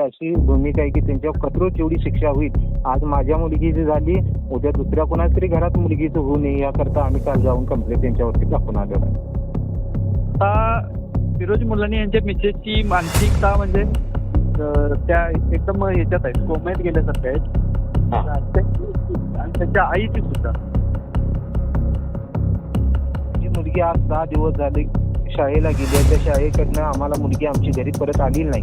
अशी भूमिका आहे की त्यांच्यावर कठोर एवढी शिक्षा होईल आज माझ्या मुलगीची झाली उद्या दुसऱ्या कोणाच्या तरी घरात मुलगीचं होऊ नये याकरता आम्ही काल जाऊन कंप्लेंट त्यांच्यावरती दाखवून आलेलो आहे फिरोज मुलानी यांच्या मिसेसची मानसिकता म्हणजे त्या एकदम ह्याच्यात आहेत कोमयात गेल्यासारख्या आहेत. आणि त्यांच्या आईची सुद्धा. मुलगी आज सहा दिवस झाले शाळेला गेली आहे. त्या शाळेकडनं आम्हाला मुलगी आमची घरी परत आली नाही.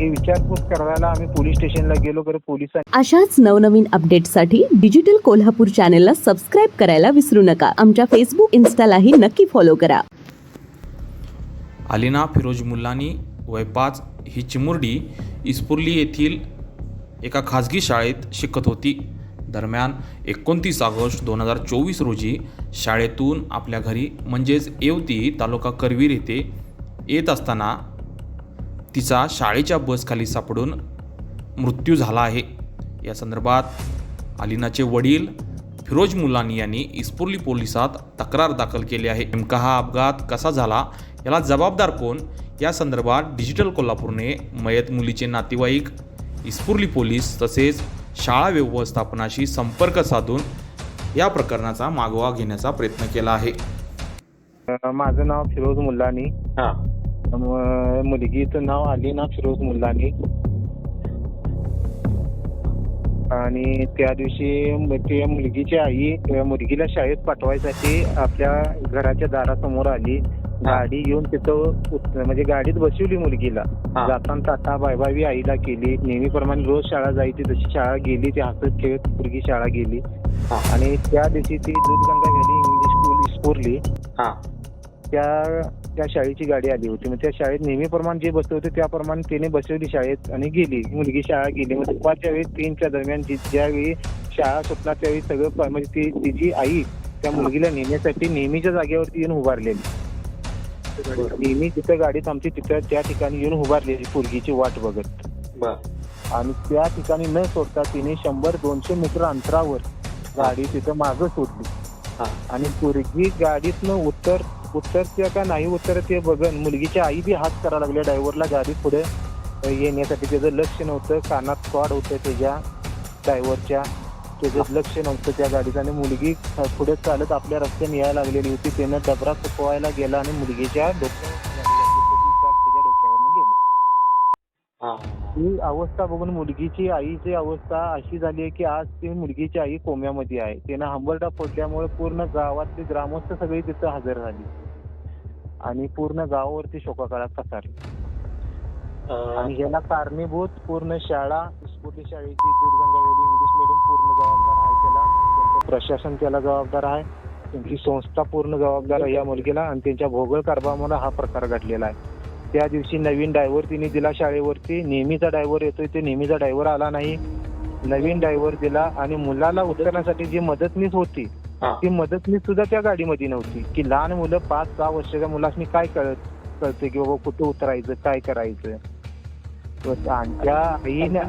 हे विचारपूस करायला आम्ही पोलीस स्टेशनला गेलो पोलिसांनी अशाच नवनवीन अपडेटसाठी डिजिटल कोल्हापूर चॅनेलला सबस्क्राईब करायला विसरू नका. आमच्या फेसबुक इन्स्टालाही नक्की फॉलो करा. अलिना फिरोज मुल्लानी वय पाच ही चिमुरडी इस्पुर्ली येथील एका खाजगी शाळेत शिकत होती. दरम्यान एकोणतीस ऑगस्ट दोन हजार चोवीस रोजी शाळेतून आपल्या घरी म्हणजेच येवती तालुका करवीर येथे येत असताना तिचा शाळेच्या बसखाली सापडून मृत्यू झाला आहे. या संदर्भात अलिनाचे वडील फिरोज मुलानी यांनी इस्पुर्ली पोलिसात तक्रार दाखल केली आहे. नेमका हा अपघात कसा झाला? याला जबाबदार कोण? या संदर्भात डिजिटल कोल्हापूरने मयत मुलीचे नातेवाईक इस्पुर्ली पोलीस तसेच शाळा व्यवस्थापनाशी संपर्क साधून या प्रकरणाचा मागोवा घेण्याचा प्रयत्न केला आहे. माझं नाव फिरोज मुल्लानी मुलगीचं नाव अलिना फिरोज मुल्लानी. आणि त्या दिवशी त्या मुलगीची आई मुलगीला शाळेत पाठवायसाठी आपल्या घराच्या दारासमोर आली. गाडी येऊन तिथं म्हणजे गाडीत बसवली मुलगीला. जाताना टाटा बाय बाय बी आईला केली. नेहमीप्रमाणे रोज शाळा जायची जशी शाळा गेली ती हसत खेळत मुलगी शाळा गेली. आणि त्या दिवशी ती Dudhganga valley English school especially त्या त्या शाळेची गाडी आली होती. मग त्या शाळेत नेहमीप्रमाणे जे बसले होते त्याप्रमाणे तिने बसवली शाळेत आणि गेली. मुलगी शाळा गेली. मग दुपारच्या वेळी तीनच्या दरम्यान जी ज्यावेळी शाळा सुटणार त्यावेळी सगळं म्हणजे ती तिची आई त्या मुलगीला नेण्यासाठी नेहमीच्या जागेवरती येऊन उभारलेली. नेहमी तिथं गाडीत आमची तिथं त्या ठिकाणी येऊन उभारलेली पोरगीची वाट बघत. आणि त्या ठिकाणी न सोडता तिने शंभर दोनशे मीटर अंतरावर गाडी तिथं मागं सोडली. आणि पोरगी गाडीतनं उत्तर उतरते का नाही उतरते ते बघन. मुलगीची आई बी हात करायला लागली ड्रायव्हरला गाडी पुढे. येण्यासाठी त्याचं लक्ष नव्हतं. कानात कॉड होतं त्याच्या ड्रायव्हरच्या त्याचं लक्ष नव्हतं त्या गाडीचं. आणि मुलगी पुढे चालत आपल्या रस्त्याने यायला लागलेली होती. त्यानं डबरा चुकवायला गेला आणि मुलगीच्या डोक्यात ही अवस्था बघून मुलगीची आईची अवस्था अशी झाली आहे की आज ती मुलगीची आई कोम्यामध्ये आहे. तिनं हंबरडा फोडल्यामुळे पूर्ण गावातली ग्रामस्थ सगळी तिथं हजर झाली. आणि पूर्ण गावावरती शोकाकाळात पसरली. आणि ह्याला कारणीभूत पूर्ण शाळा स्फूर्ती शाळेची इंग्लिश मिडियम पूर्ण जबाबदार आहे त्याला. त्यांचं प्रशासन त्याला जबाबदार आहे. त्यांची संस्था पूर्ण जबाबदार आहे या मुलगीला आणि त्यांच्या भोगळ कारभारामुळे हा प्रकार घडलेला आहे. त्या दिवशी नवीन ड्रायव्हर तिने दिला शाळेवरती. नेहमीचा ड्रायव्हर येतोय ते नेहमीचा ड्रायव्हर आला नाही. नवीन ड्रायव्हर दिला आणि मुलाला उतरण्यासाठी जी मदतनीस होती ती मदतनीस सुद्धा त्या गाडीमध्ये नव्हती. की लहान मुलं पाच सहा वर्षाच्या मुलांनी काय कळत कळते की बाबा कुठं उतरायचं काय करायचं? आईने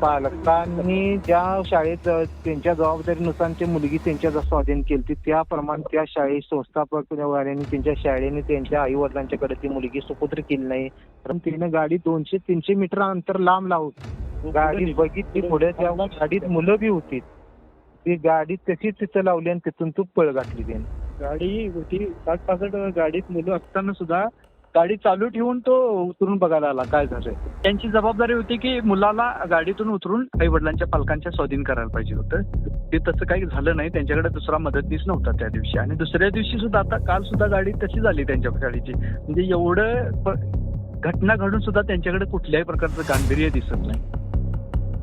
पालकांनी ज्या शाळेत त्यांच्या जबाबदारीनुसार ते मुलगी त्यांच्या स्वाधीन केली त्याप्रमाणे त्या शाळेत संस्थापक त्यांच्या शाळेने त्यांच्या आई वडिलांच्याकडे ती मुलगी सुपुत्र केली नाही. कारण तिने गाडी दोनशे तीनशे मीटर अंतर लांब लावून गाडी बघितली. पुढे त्या गाडीत मुलं बी होती. ती गाडी तशीच तिथं लावली आणि तिथून तू पळ घातली त्याने. गाडी होती. साठ पासष्ट गाडीत मुलं असताना सुद्धा गाडी चालू ठेवून तो उतरून बघायला आला काय झालंय? त्यांची जबाबदारी होती की मुलाला गाडीतून उतरून आई वडिलांच्या पालकांच्या स्वाधीन करायला पाहिजे होतं. ते तसं काही झालं नाही त्यांच्याकडे दुसरा मदतनीस नव्हता त्या दिवशी. आणि दुसऱ्या दिवशी सुद्धा आता काल सुद्धा गाडी तशी झाली त्यांच्या गाडीची. म्हणजे एवढं घटना घडून सुद्धा त्यांच्याकडे कुठल्याही प्रकारचं गांभीर्य दिसत नाही.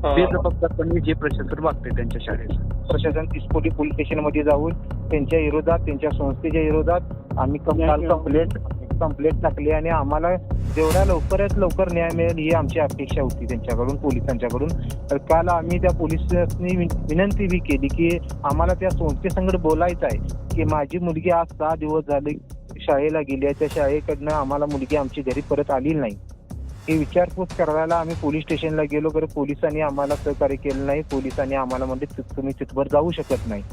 बेजबाबदारपणे जे प्रशासन वागते त्यांच्या शाळेचं. प्रशासन तिसपोटी पोलीस स्टेशनमध्ये जाऊन त्यांच्या विरोधात त्यांच्या संस्थेच्या विरोधात आम्ही कंप्लेंट कंप्लेंट टाकली आणि आम्हाला जेवढ्या लवकरात लवकर न्याय मिळेल ही आमची अपेक्षा होती त्यांच्याकडून पोलिसांच्याकडून. तर काल आम्ही त्या पोलिसांनी विन- विनंती बी केली की आम्हाला त्या संस्थेसंगड बोलायचं आहे की माझी मुलगी आज सहा दिवस झाले शाळेला गेली आहे त्या शाळेकडनं आम्हाला मुलगी आमची घरी परत आली नाही. ही विचारपूस करायला आम्ही पोलीस स्टेशनला गेलो तर पोलिसांनी आम्हाला सहकार्य केलं नाही पोलिसांनी आम्हाला म्हणजे तुम्ही तिथवर जाऊ शकत नाही.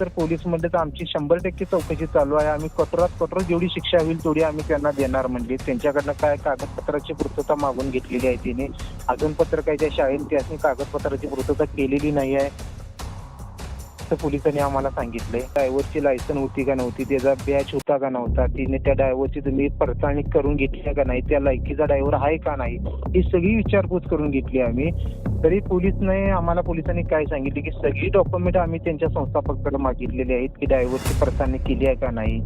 तर पोलीस म्हणले तर आमची शंभर टक्के चौकशी चालू आहे. आम्ही कठोरात कठोर जेवढी शिक्षा होईल तेवढी आम्ही त्यांना देणार म्हणजे. त्यांच्याकडनं काय कागदपत्राची पूर्तता मागून घेतलेली आहे तिने. अजून पत्र काय त्या शाळेत त्याने कागदपत्राची पूर्तता केलेली नाही आहे. पोलिसांनी आम्हाला सांगितलंय. ड्रायव्हरची लायसन होती का नव्हती त्याचा बॅच होता का नव्हता तिने त्या ड्रायव्हरची तुम्ही पडताळणी करून घेतली का नाही त्या लायकीचा ड्रायव्हर आहे का नाही ही सगळी विचारपूस करून घेतली आम्ही. तरी पोलीसने आम्हाला पोलिसांनी काय सांगितले की सगळी डॉक्युमेंट आम्ही त्यांच्या संस्थापकाकडे मागितलेली आहेत की ड्रायव्हरची पडताळणी केली आहे का नाही.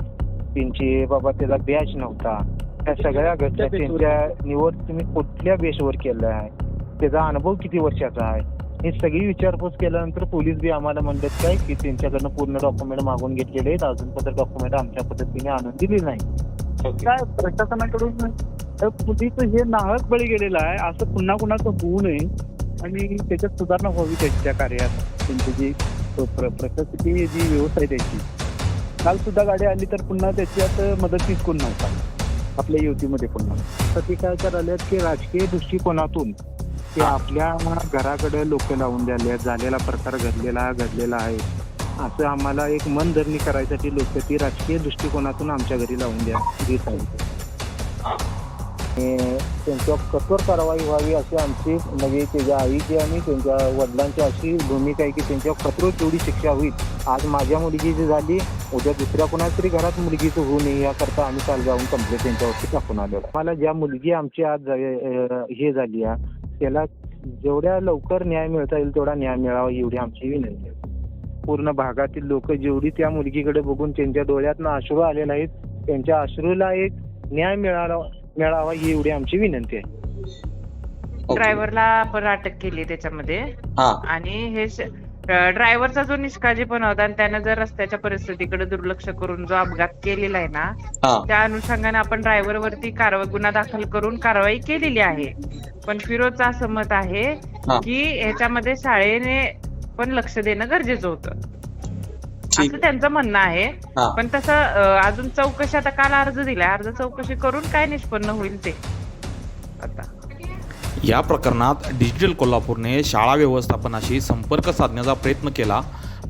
त्यांची बाबा त्याचा बॅच नव्हता. त्या सगळ्या घटना त्यांच्या निवड तुम्ही कुठल्या बेसवर केलं आहे? त्याचा अनुभव किती वर्षाचा आहे? हे सगळी विचारपूस केल्यानंतर पोलीस बी आम्हाला म्हणतात काय की त्यांच्याकडनं पूर्ण डॉक्युमेंट मागून घेतलेले आहेत. अजून पण डॉक्युमेंट आमच्या पद्धतीने आणून दिली नाही. काय प्रशासनाकडून? मुलीचं हे नाहक बळी गेलेलं आहे. असं पुन्हा कुणाचं होऊ नये. आणि त्याच्यात सुधारणा व्हावी त्यांच्या कार्यात. त्यांची जी प्र- प्रशासकीय जी व्यवस्था आहे त्याची. काल सुद्धा गाडी आली तर पुन्हा त्याच्यात मदतीच कोण नव्हता. आपल्या युतीमध्ये पुन्हा तर ते काय करायल्यात की राजकीय दृष्टिकोनातून ते आपल्या घराकडे लोक लावून द्याले झालेला प्रकार घडलेला घडलेला आहे. असं आम्हाला एक मनधरणी करायसाठी लोक ती राजकीय दृष्टिकोनातून आमच्या घरी लावून द्या देत आहेत. त्यांच्यावर कठोर कारवाई व्हावी अशी आमची म्हणजे त्याच्या आईची आणि त्यांच्या वडिलांची अशी भूमिका आहे की त्यांच्यावर कठोर तेवढी शिक्षा होईल. आज माझ्या मुलगीची झाली उद्या दुसऱ्या कोणाच्या तरी घरात मुलगीचं होऊ नये याकरता आम्ही काल जाऊन कंप्लेंट त्यांच्यावरती टाकून आलेलो मला ज्या मुलगी आमची आज हे झाली आहे त्याला जेवढ्या लवकर न्याय मिळता येईल तेवढा न्याय मिळावा एवढी आमची विनंती आहे. पूर्ण भागातील लोक जेवढी त्या मुलगीकडे बघून त्यांच्या डोळ्यातनं अश्रू आलेले आहेत त्यांच्या अश्रूला एक न्याय मिळाला मिळावा ही एवढी आमची विनंती आहे. ड्रायव्हरला आपण अटक केली त्याच्यामध्ये. हा. आणि हे ड्रायव्हरचा जो निष्काळजीपणा होता आणि त्यानं जर रस्त्याच्या परिस्थितीकडे दुर्लक्ष करून जो अपघात केलेला आहे ना हा. त्या अनुषंगाने आपण ड्रायव्हर वरती कारवाई गुन्हा दाखल करून कारवाई केलेली आहे. पण फिरोजचं असं मत आहे हा. की ह्याच्यामध्ये शाळेने पण लक्ष देणं गरजेचं होतं. असं त्यांचं म्हणणं आहे. हा. पण तसं अजून चौकशी आता काल अर्ज दिलाय. अर्ज चौकशी करून काय निष्पन्न होईल ते. आता. या प्रकरणात डिजिटल कोल्हापूरने शाळा व्यवस्थापनाशी संपर्क साधण्याचा प्रयत्न केला.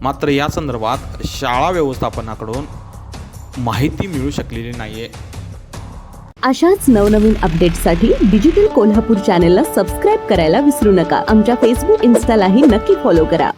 मात्र या संदर्भात शाळा व्यवस्थापनाकडून माहिती मिळू शकलेली नाहीये. अशाच नवनवीन अपडेट्ससाठी डिजिटल कोल्हापूर चॅनेलला सबस्क्राईब करायला विसरू नका. आमच्या फेसबुक इन्स्टालाही नक्की फॉलो करा.